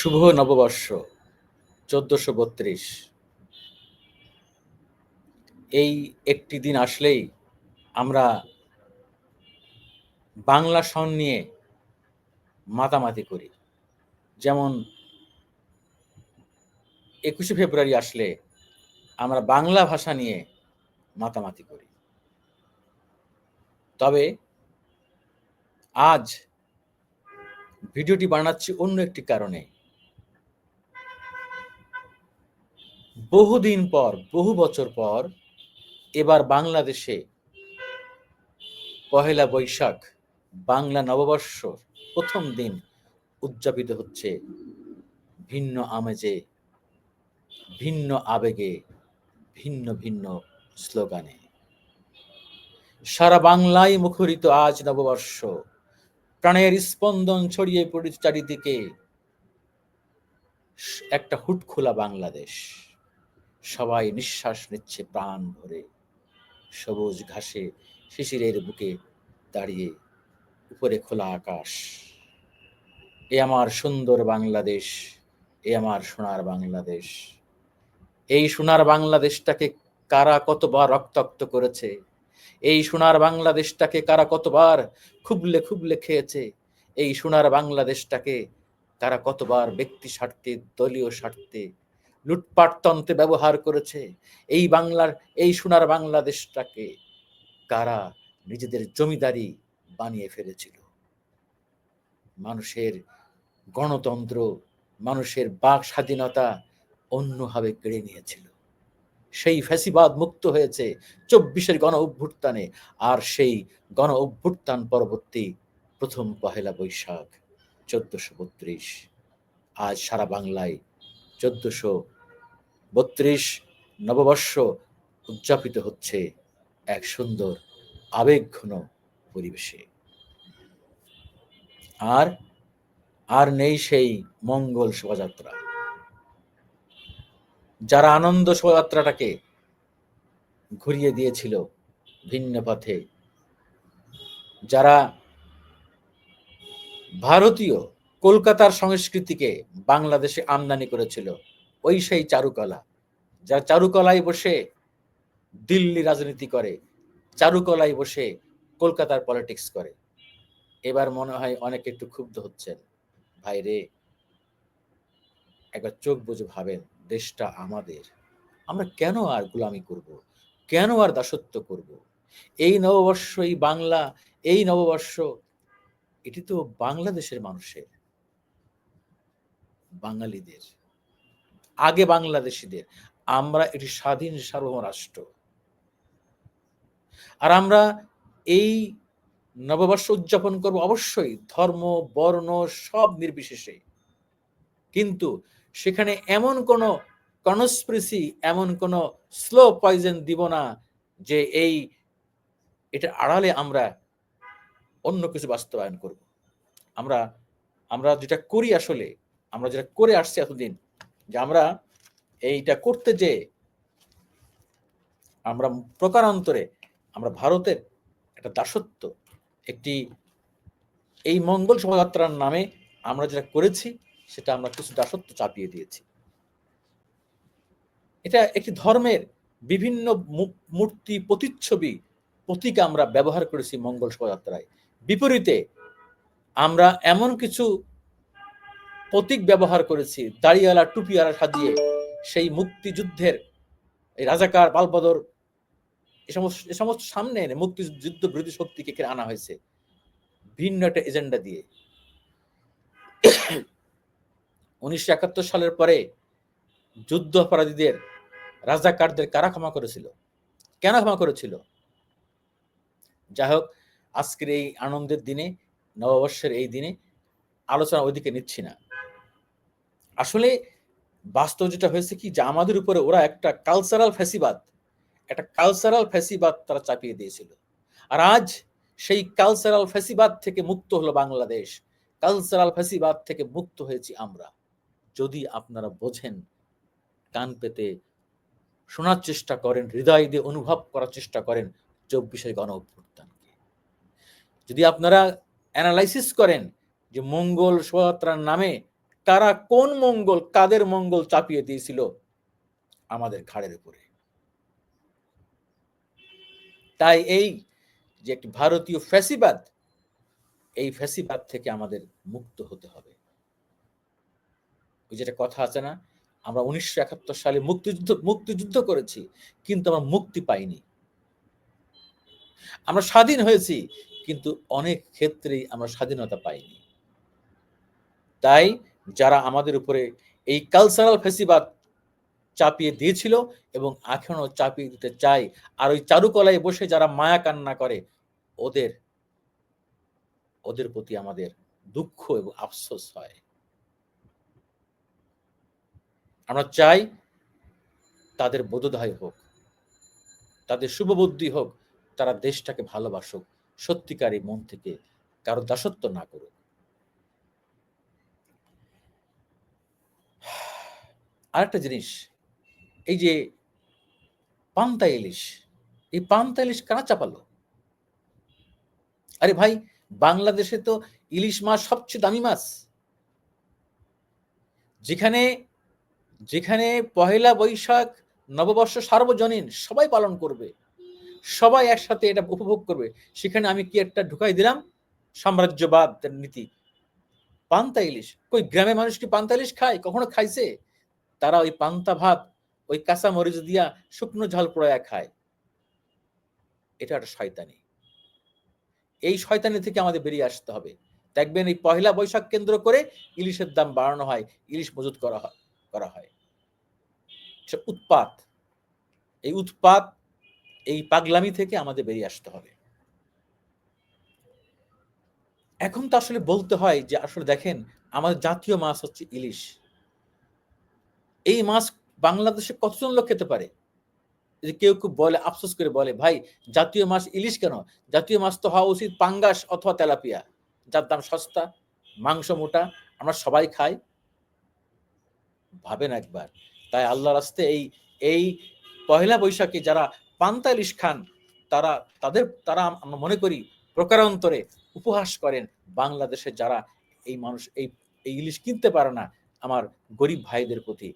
শুভ নববর্ষ, চোদ্দশো বত্রিশ। এই একটি দিন আসলেই আমরা বাংলা সন নিয়ে মাতামাতি করি। যেমন একুশে ফেব্রুয়ারি আসলে আমরা বাংলা ভাষা নিয়ে মাতামাতি করি। তবে আজ ভিডিওটি বানাচ্ছি অন্য একটি কারণে। বহুদিন পর, বহু বছর পর এবার বাংলাদেশে পহেলা বৈশাখ, বাংলা নববর্ষ প্রথম দিন উদযাপিত হচ্ছে ভিন্ন আমেজে, ভিন্ন আবেগে, ভিন্ন ভিন্ন স্লোগানে। সারা বাংলায় মুখরিত আজ নববর্ষ। প্রাণের স্পন্দন ছড়িয়ে পড়েছে চারিদিকে। একটা হুটখোলা বাংলাদেশ। সবাই নিঃশ্বাস নিচ্ছে প্রাণ ভরে। সবুজ ঘাসে শিশিরের বুকে দাঁড়িয়ে উপরে খোলা আকাশ। এ আমার সুন্দর বাংলাদেশ, এ আমার সোনার বাংলাদেশ। এই সোনার বাংলাদেশটাকে কারা কতবার রক্তাক্ত করেছে? এই সোনার বাংলাদেশটাকে কারা কতবার খুবলে খুবলে খেয়েছে? এই সোনার বাংলাদেশটাকে তারা কতবার ব্যক্তি স্বার্থে, দলীয় স্বার্থে লুটপাট তন্ত্রে ব্যবহার করেছে। এই বাংলার, এই সোনার বাংলাদেশটাকে কারা নিজেদের জমিদারি বানিয়ে ফেলেছিল? মানুষের গণতন্ত্র, মানুষের বাক স্বাধীনতা অন্যভাবে কেড়ে নিয়েছিল। সেই ফ্যাসিবাদ মুক্ত হয়েছে চব্বিশের গণ অভ্যুত্থানে আর সেই গণ অভ্যুত্থান পরবর্তী প্রথম পহেলা বৈশাখ, চোদ্দশো বত্রিশ। আজ সারা বাংলায় চোদ্দশো বত্রিশ নববর্ষ উদযাপিত হচ্ছে এক সুন্দর আবেগঘন পরিবেশে। আর আর নেই সেই মঙ্গল শোভাযাত্রা। যারা আনন্দ শোভাযাত্রাটাকে ঘুরিয়ে দিয়েছিল ভিন্ন পথে, যারা ভারতীয় কলকাতার সংস্কৃতিকে বাংলাদেশে আমদানি করেছিল ওই সেই চারুকলা। যা চারুকলায় বসে দিল্লি রাজনীতি করে, চারুকলায় বসে কলকাতার পলিটিক্স করে। এবার মনে হয় অনেকে একটু ক্ষুব্ধ হচ্ছেন। ভাই রে, একবার চোখ বুঝে ভাবেন, দেশটা আমাদের। আমরা কেন আর গোলামি করব? কেন আর দাসত্ব করব? এই নববর্ষ, এই বাংলা, এই নববর্ষ, এটি তো বাংলাদেশের মানুষের। বাঙালিদের, আগে বাংলাদেশিদের, আমরা এটি স্বাধীন সার্বভৌম রাষ্ট্র আর আমরা এই নববর্ষ উদযাপন করব অবশ্যই ধর্ম, বর্ণ সব নির্বিশেষে। কিন্তু সেখানে এমন কোন কনস্প্রেসি এমন কোন স্লো পয়জন দিব না যে এই, এটা আড়ালে আমরা অন্য কিছু বাস্তবায়ন করব। আমরা আমরা যেটা করি আসলে আমরা যেটা করে আসছি এতদিন, যে আমরা এইটা করতে যে আমরা প্রকারান্তরে আমরা ভারতের একটা দাসত্ব, একটি এই মঙ্গল শোভাযাত্রার নামে আমরা যেটা করেছি, সেটা আমরা কিছু দাসত্ব চাপিয়ে দিয়েছি। এটা একটি ধর্মের বিভিন্ন মূর্তি প্রতিচ্ছবি, প্রতীক আমরা ব্যবহার করেছি মঙ্গল শোভাযাত্রায়। বিপরীতে আমরা এমন কিছু প্রতীক ব্যবহার করেছি, দাড়িওয়ালা, টুপিওয়ালা সাজিয়ে, সেই মুক্তিযুদ্ধের এই রাজাকার পালবদর এ সমস্ত সামনে এনে মুক্তিযুদ্ধ বিরোধী শক্তিকে আনা হয়েছে, ভিন্ন একটা এজেন্ডা দিয়ে। উনিশশো একাত্তর সালের পরে যুদ্ধ অপরাধীদের রাজাকারদের কারা ক্ষমা করেছিল? কেন ক্ষমা করেছিল? যাই হোক আজকের এই আনন্দের দিনে, নববর্ষের এই দিনে আলোচনা ওইদিকে নিচ্ছি না। আসলে বাস্তব যেটা হয়েছে কি, যে আমাদের উপরে ওরা একটা কালচারাল ফ্যাসিবাদ, একটা কালচারাল ফ্যাসিবাদ তারা চাপিয়ে দিয়েছিল। আর আজ সেই কালচারাল ফ্যাসিবাদ থেকে মুক্ত হলো বাংলাদেশ। কালচারাল ফ্যাসিবাদ থেকে মুক্ত হয়েছি আমরা। যদি আপনারা বোঝেন, কান পেতে শোনার চেষ্টা করেন, হৃদয় দিয়ে অনুভব করার চেষ্টা করেন, চব্বিশের গণ অভ্যুত্থানকে যদি আপনারা অ্যানালাইসিস করেন যে মঙ্গল শোভাযাত্রার নামে কারা কোন মঙ্গল, কাদের মঙ্গল চাপিয়ে দিয়েছিল? আমাদের ঘাড়ের উপরে। তাই এই যে একটি ভারতীয় ফ্যাসিবাদ, এই ফ্যাসিবাদ থেকে আমাদের মুক্ত হতে হবে। যেটা কথা আছে না, আমরা উনিশশো একাত্তর সালে মুক্তিযুদ্ধ মুক্তিযুদ্ধ করেছি, কিন্তু আমরা মুক্তি পাইনি। আমরা স্বাধীন হয়েছি, কিন্তু অনেক ক্ষেত্রেই আমরা স্বাধীনতা পাইনি। তাই যারা আমাদের উপরে এই কালচারাল ফেসিবাদ চাপিয়ে দিয়েছিল এবং এখনও চাপিয়ে দিতে চাই আর ওই চারুকলায় বসে যারা মায়া কান্না করে, ওদের ওদের প্রতি আমাদের দুঃখ এবং আফসোস হয়। আমরা চাই তাদের বোধোদয় হোক, তাদের শুভবুদ্ধি হোক, তারা দেশটাকে ভালোবাসুক সত্যিকারী মন থেকে কারও দাসত্ব না করুক। আরেকটা জিনিস, এই যে পান্তা ইলিশ, এই পান্তা ইলিশ কারা চাপালো? আরে ভাই, বাংলাদেশে তো ইলিশ মাছ সবচেয়ে দামি মাছ। যেখানে যেখানে পহেলা বৈশাখ, নববর্ষ সার্বজনীন সবাই পালন করবে, সবাই একসাথে এটা উপভোগ করবে, সেখানে আমি কি একটা ঢুকাই দিলাম? সাম্রাজ্যবাদ নীতি। পান্তা ইলিশ, কই গ্রামে মানুষ কি পান্তা ইলিশ খায়? কখনো খাইছে? তারা ওই পান্তা ভাত, ওই কাঁচা মরিচ দিয়া শুকনো ঝাল পোড়ায়া খায়। এটা একটা শয়তানি। এই শয়তানি থেকে আমাদের বেরিয়ে আসতে হবে। দেখবেন এই পয়লা বৈশাখ কেন্দ্র করে ইলিশের দাম বাড়ানো হয়, ইলিশ মজুত করা হয় করা হয়। উৎপাত। এই উৎপাত, এই পাগলামি থেকে আমাদের বেরিয়ে আসতে হবে। এখন তো আসলে বলতে হয় যে, আসলে দেখেন, আমাদের জাতীয় মাছ হচ্ছে ইলিশ। এই মাছ বাংলাদেশে কতজন লোক খেতে পারে? যে কেউ কেউ বলে, আফসোস করে বলে, ভাই, জাতীয় মাছ ইলিশ কেন? জাতীয় মাছ তো হওয়া উচিত পাঙ্গাস অথবা তেলাপিয়া। যার দাম সস্তা, মাংস মোটা, আমরা সবাই খাই। ভাবেন একবার। তাই আল্লাহ রাস্তে এই এই পহেলা বৈশাখে যারা পান্তা ইলিশ খান, তারা, তাদের, তারা আমরা মনে করি প্রকারান্তরে উপহাস করেন, বাংলাদেশে যারা এই মানুষ এই ইলিশ কিনতে পারে না, আমার গরিব ভাইদের প্রতি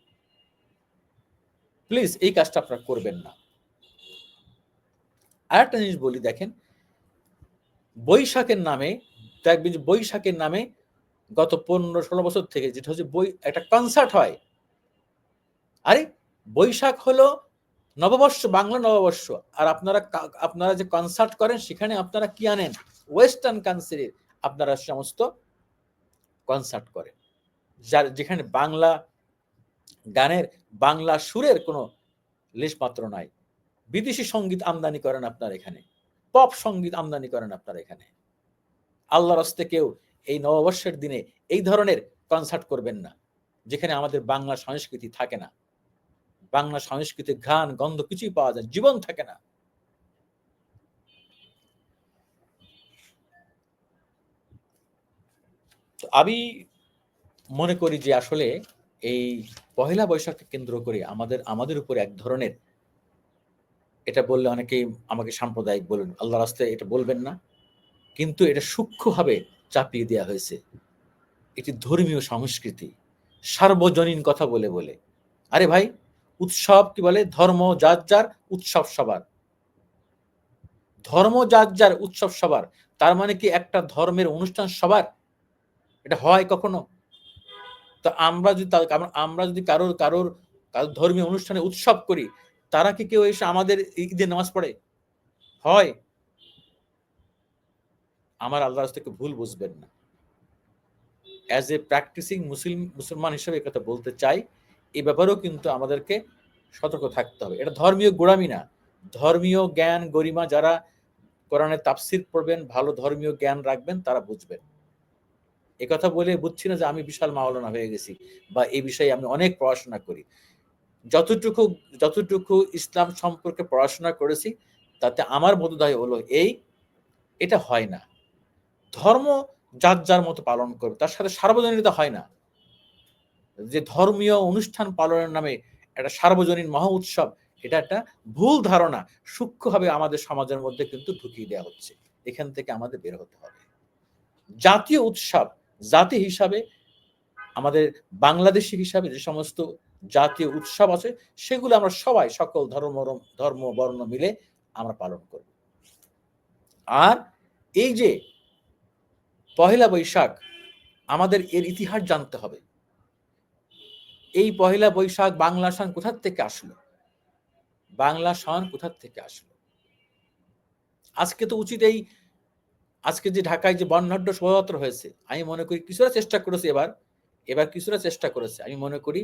প্লিজ এই কাজটা আপনারা করবেন না। আরেকটা জিনিস বলি, দেখেন, বৈশাখের নামে, দেখবেন যে বৈশাখের নামে গত পনেরো ষোলো বছর থেকে যেটা হচ্ছে বই একটা কনসার্ট হয়। আরে, বৈশাখ হলো নববর্ষ, বাংলা নববর্ষ, আর আপনারা আপনারা যে কনসার্ট করেন, সেখানে আপনারা কি আনেন? ওয়েস্টার্ন কান্ট্রির আপনারা সমস্ত কনসার্ট করেন। যার, যেখানে বাংলা গানের বাংলা সুরের কোনো লেশমাত্র নাই। বিদেশি সংগীত আমদানি করেন আপনার এখানে। পপ সংগীত আমদানি করেন আপনার এখানে। আল্লাহ রস্তে কেউ এই নববর্ষের দিনে এই ধরনের কনসার্ট করবেন না, যেখানে আমাদের বাংলা সংস্কৃতি থাকে না। বাংলা সংস্কৃতির ঘ্রাণ গন্ধ কিছুই পাওয়া যায়, জীবন থাকে না। আমি মনে করি যে আসলে এই পহেলা বৈশাখকে কেন্দ্র করে আমাদের আমাদের উপর এক ধরনের এটা বললে অনেকেই আমাকে সাম্প্রদায়িক বলেন আল্লাহ রাস্তায় এটা বলবেন না। কিন্তু এটা সূক্ষ্মভাবে চাপিয়ে দেওয়া হয়েছে। এটি ধর্মীয় সংস্কৃতি, সার্বজনীন কথা বলে বলে। আরে ভাই, উৎসব কি বলে? ধর্ম যার যার, উৎসব সবার। ধর্ম যার যার, উৎসব সবার। তার মানে কি একটা ধর্মের অনুষ্ঠান সবার? এটা হয় কখনো? তো আমরা যদি আমরা যদি কারোর কারোর ধর্মীয় অনুষ্ঠানে উৎসব করি, তারা কি কেউ এসে আমাদের ঈদের নামাজ পড়ে? হয়। আমার আল্লাহ থেকে ভুল বুঝবেন না। অ্যাজ এ প্র্যাকটিসিং মুসলিম মুসলমান হিসেবে কথা বলতে চাই, এ ব্যাপারেও কিন্তু আমাদেরকে সতর্ক থাকতে হবে। এটা ধর্মীয় গোড়ামি না। ধর্মীয় জ্ঞান গরিমা যারা কোরআনের তাফসির পড়বেন, ভালো ধর্মীয় জ্ঞান রাখবেন, তারা বুঝবেন। কথা বলে বুঝছি না যে আমি বিশাল মাওলানা হয়ে গেছি বা এই বিষয়ে আমি অনেক পড়াশোনা করি। যতটুকু যতটুকু ইসলাম সম্পর্কে পড়াশোনা করেছি, তাতে আমার বোধোদয় হলো এই, এটা হয় না। ধর্ম যার যার মতো পালন করবে, তার সাথে সার্বজনীনতা হয় না। যে ধর্মীয় অনুষ্ঠান পালনের নামে একটা সার্বজনীন মহা উৎসব, এটা একটা ভুল ধারণা, সূক্ষ্মভাবে আমাদের সমাজের মধ্যে কিন্তু ঢুকিয়ে দেওয়া হচ্ছে। এখান থেকে আমাদের বের হতে হবে। জাতীয় উৎসব জাতি হিসাবে, আমাদের বাংলাদেশি হিসাবে যে সমস্ত জাতীয় উৎসব আছে, সেগুলো আমরা সবাই সকল ধর্ম ধর্ম, বর্ণ মিলে আমরা পালন করব। আর এই যে পহেলা বৈশাখ, আমাদের এর ইতিহাস জানতে হবে। এই পহেলা বৈশাখ বাংলা সন কোথার থেকে আসলো? বাংলা সন কোথার থেকে আসলো? আজকে তো উচিত এই আজকে যে ঢাকায় যে বর্ণাঢ্য শোভাযাত্রা হয়েছে, আমি মনে করি কিছুটা চেষ্টা করেছে এবার এবার কিছুটা চেষ্টা করেছে। আমি মনে করি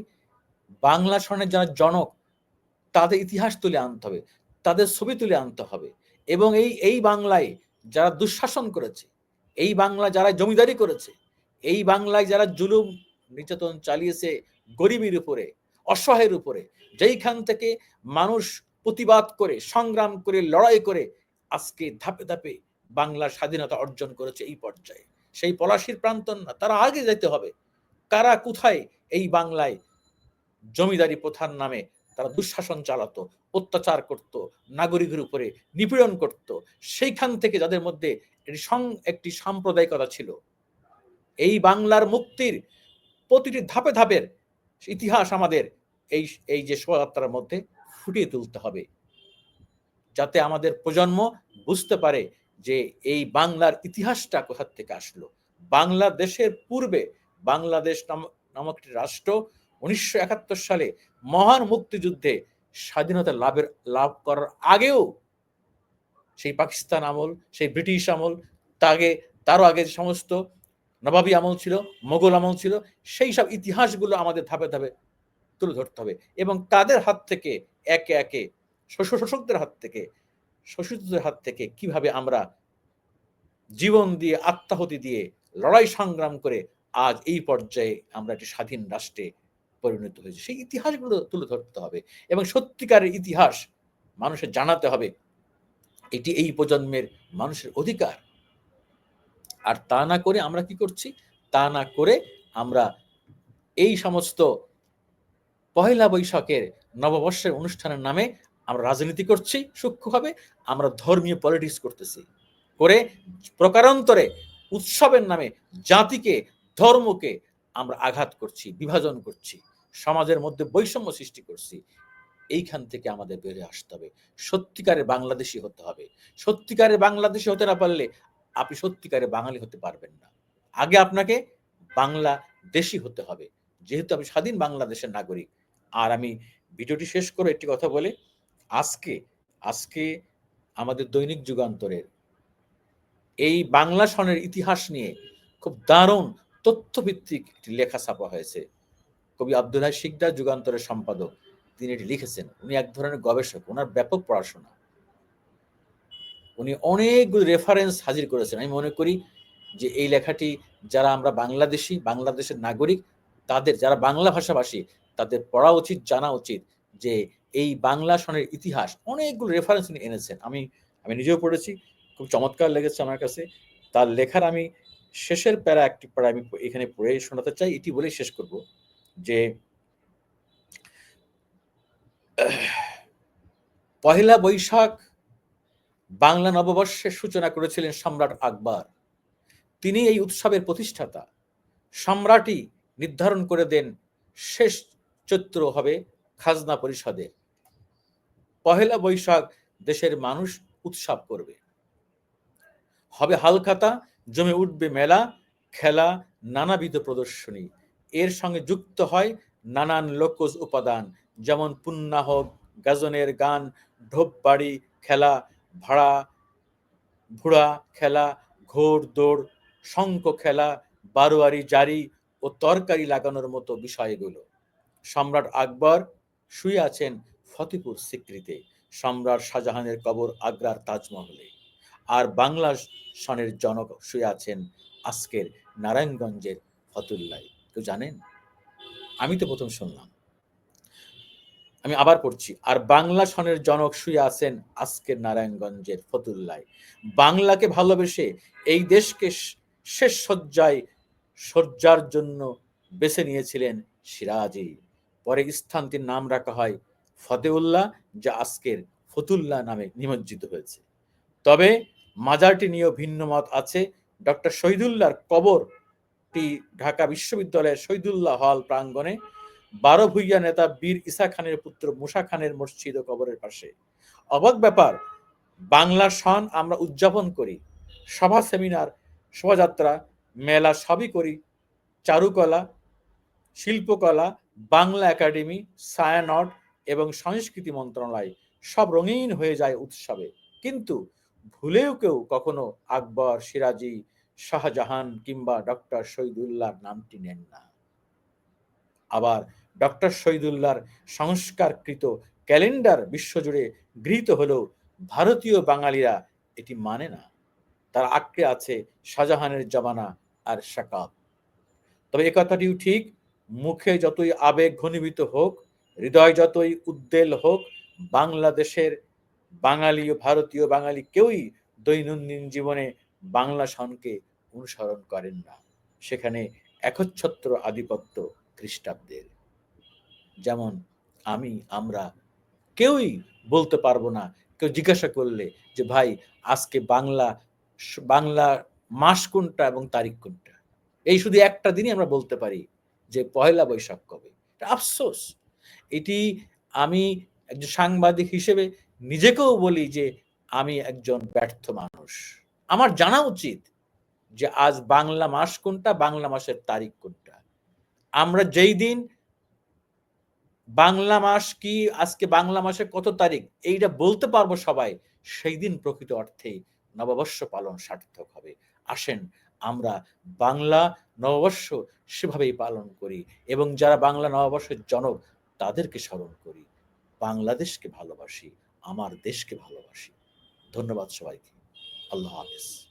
বাংলা সনের যারা জনক, তাদের ইতিহাস তুলে আনতে হবে, তাদের ছবি তুলে আনতে হবে এবং এই এই বাংলায় যারা দুঃশাসন করেছে, এই বাংলা যারা জমিদারি করেছে, এই বাংলায় যারা জুলুম নির্যাতন চালিয়েছে গরিবের উপরে, অসহায়ের উপরে, যেইখান থেকে মানুষ প্রতিবাদ করে, সংগ্রাম করে, লড়াই করে, আজকে ধাপে ধাপে বাংলার স্বাধীনতা অর্জন করেছে এই পর্যায়ে। সেই পলাশির প্রান্তন না, তারা আগে যেতে হবে। কারা কোথায় এই বাংলায় জমিদারি প্রথার নামে তারা দুঃশাসন চালাতো, অত্যাচার করত, নাগরিকের উপরে নিপীড়ন করত, সেইখান থেকে যাদের মধ্যে একটি সাম্প্রদায়িকতা ছিল, এই বাংলার মুক্তির প্রতিটি ধাপে ধাপের ইতিহাস আমাদের এই এই যে শোভাযাত্রার মধ্যে ফুটিয়ে তুলতে হবে। যাতে আমাদের প্রজন্ম বুঝতে পারে যে এই বাংলার ইতিহাসটা কোথা থেকে আসলো? বাংলাদেশের পূর্বে বাংলাদেশ নামক একটি রাষ্ট্র উনিশশো একাত্তর সালে মহান মুক্তিযুদ্ধে স্বাধীনতা লাভের, লাভ করার আগেও সেই পাকিস্তান আমল, সেই ব্রিটিশ আমল, তাগে, তারও আগে যে সমস্ত নবাবী আমল ছিল, মোগল আমল ছিল, সেই সব ইতিহাসগুলো আমাদের ধাপে ধাপে তুলে ধরতে হবে এবং তাদের হাত থেকে, একে একে শোষকদের হাত থেকে শোষিতদের হাত থেকে কীভাবে আমরা জীবন দিয়ে, আত্মাহতি দিয়ে লড়াই সংগ্রাম করে আজ এই পর্যায়ে আমরা একটি স্বাধীন রাষ্ট্রে পরিণত হয়েছে? সেই ইতিহাসগুলো তুলে ধরতে হবে এবং সত্যিকারের ইতিহাস মানুষের জানাতে হবে, এটি এই প্রজন্মের মানুষের অধিকার। আর তা না করে আমরা কি করছি? তা না করে আমরা এই সমস্ত পহেলা বৈশাখের নববর্ষের অনুষ্ঠানের নামে আমরা রাজনীতি করছি সূক্ষ্মভাবে আমরা ধর্মীয় পলিটিক্স করতেছি। করে প্রকারান্তরে উৎসবের নামে জাতিকে, ধর্মকে আমরা আঘাত করছি, বিভাজন করছি, সমাজের মধ্যে বৈষম্য সৃষ্টি করছি, এইখান থেকে আমাদের বেরিয়ে আসতে হবে। সত্যিকারে বাংলাদেশি হতে হবে। সত্যিকারে বাংলাদেশি হতে না পারলে আপনি সত্যিকারে বাঙালি হতে পারবেন না। আগে আপনাকে বাংলা দেশি হতে হবে। যেহেতু আমি স্বাধীন বাংলাদেশের নাগরিক, আর আমি ভিডিওটি শেষ করে একটি কথা বলে আজকে আজকে আমাদের দৈনিক যুগান্তরের এই বাংলা সনের ইতিহাস নিয়ে খুব দারুণ তথ্যভিত্তিক একটি লেখা ছাপা হয়েছে। কবি আব্দুল্লাহ শিকদার যুগান্তরের সম্পাদক, তিনি এটি লিখেছেন। উনি এক ধরনের গবেষক ওনার ব্যাপক পড়াশোনা। উনি অনেকগুলো রেফারেন্স হাজির করেছেন। আমি মনে করি যে এই লেখাটি যারা আমরা বাংলাদেশি, বাংলাদেশের নাগরিক, তাদের, যারা বাংলা ভাষাভাষী, তাদের পড়া উচিত, জানা উচিত যে এই বাংলা সনের ইতিহাস অনেকগুলো রেফারেন্স উনি এনেছেন। আমি আমি নিজেও পড়েছি, খুব চমৎকার লেগেছে আমার কাছে। তার লেখার আমি শেষের প্যারা একটি প্যারা আমি এখানে পড়ে শোনাতে চাই, এটি বলেই শেষ করব যে পহেলা বৈশাখ বাংলা নববর্ষের সূচনা করেছিলেন সম্রাট আকবর। তিনি এই উৎসবের প্রতিষ্ঠাতা। সম্রাটই নির্ধারণ করে দেন শেষ চৈত্র হবে খাজনা পরিষদের। পহেলা বৈশাখ দেশের মানুষ উৎসব করবে। হবে হালখাতা, জমে উঠবে মেলা, খেলা, নানাবিধ প্রদর্শনী। এর সঙ্গে যুক্ত হয় নানান লোকজ উপাদান, যেমন পুন্নাহ গাজনের গান, ঢোপবাড়ি খেলা, ভাড়া, ভুড়া খেলা ঘোর দৌড়, শঙ্খ খেলা, বারোয়ারি জারি ও তরকারি লাগানোর মতো বিষয়গুলো। সম্রাট আকবর শুয়ে আছেন ফতেপুর স্বীকৃতে, সম্রাট শাহজাহানের কবর আগ্রার তাজমহলে। আর বাংলা সনের জনক শুয়ে আছেন আজকের নারায়ণগঞ্জের ফতুল্লাই কেউ জানেন? আমি তো প্রথম শুনলাম। আমি আবার পড়ছি, আর বাংলা সনের জনক শুয়ে আছেন আজকের নারায়ণগঞ্জের ফতুল্লায়। বাংলাকে ভালোবেসে এই দেশকে শেষ শয্যায় সজ্জার জন্য বেছে নিয়েছিলেন সিরাজি। পরে স্থানটির নাম রাখা হয় ফতেউল্লাহ যা আজকের ফতুল্লাহ নামে নিমজ্জিত হয়েছে। তবে মাজারটি নিয়েও ভিন্ন মত আছে। ডক্টর শহীদুল্লাহর কবরটি ঢাকা বিশ্ববিদ্যালয়ের শহীদুল্লাহ হল প্রাঙ্গণে বারো ভুইয়া নেতা বীর ইসা খানের পুত্র মুসা খানের মসজিদ ও কবরের পাশে। অবাক ব্যাপার বাংলা সন আমরা উদযাপন করি, সভা সেমিনার, শোভাযাত্রা, মেলা সবই করি, চারুকলা, শিল্পকলা, বাংলা একাডেমি, সায়ানট এবং সংস্কৃতি মন্ত্রণালয় সব রঙিন হয়ে যায় উৎসবে। কিন্তু ভুলেও কেউ কখনো আকবর, সিরাজি, শাহজাহান কিংবা ডক্টর শহীদুল্লাহর নামটি নেন না। আবার ডক্টর শহীদুল্লাহর সংস্কারকৃত ক্যালেন্ডার বিশ্বজুড়ে গৃহীত হলেও ভারতীয় বাঙালিরা এটি মানে না। তার আঁকড়ে আছে শাহজাহানের জমানা আর শাকাব। তবে এ কথাটিও ঠিক, মুখে যতই আবেগ ঘনীভূত হোক হৃদয় যতই উদ্বেল হোক, বাংলাদেশের বাঙালি ও ভারতীয় বাঙালি কেউই দৈনন্দিন জীবনে বাংলা সনকে অনুসরণ করেন না। সেখানে একচ্ছত্র আধিপত্য খ্রিস্টাব্দের। যেমন আমি, আমরা কেউই বলতে পারব না, কেউ জিজ্ঞাসা করলে যে, ভাই, আজকে বাংলা বাংলা মাস কোনটা এবং তারিখ কোনটা? এই শুধু একটা দিনই আমরা বলতে পারি যে পয়লা বৈশাখ কবে? আফসোস। এটি আমি একজন সাংবাদিক হিসেবে নিজেকেও বলি যে আমি একজন ব্যর্থ মানুষ। আমার জানা উচিত যে আজ বাংলা মাস কোনটা, বাংলা মাসের তারিখ কোনটা। আমরা যেই দিন বাংলা মাস কি, আজকে বাংলা মাসের কত তারিখ, এইটা বলতে পারব সবাই, সেই দিন প্রকৃত অর্থে নববর্ষ পালন সার্থক হবে। আসেন আমরা বাংলা নববর্ষ সেভাবেই পালন করি এবং যারা বাংলা নববর্ষের জনক তাদেরকে স্মরণ করি। বাংলাদেশকে ভালোবাসি আমার দেশকে ভালোবাসি। ধন্যবাদ সবাইকে। আল্লাহ হাফিজ।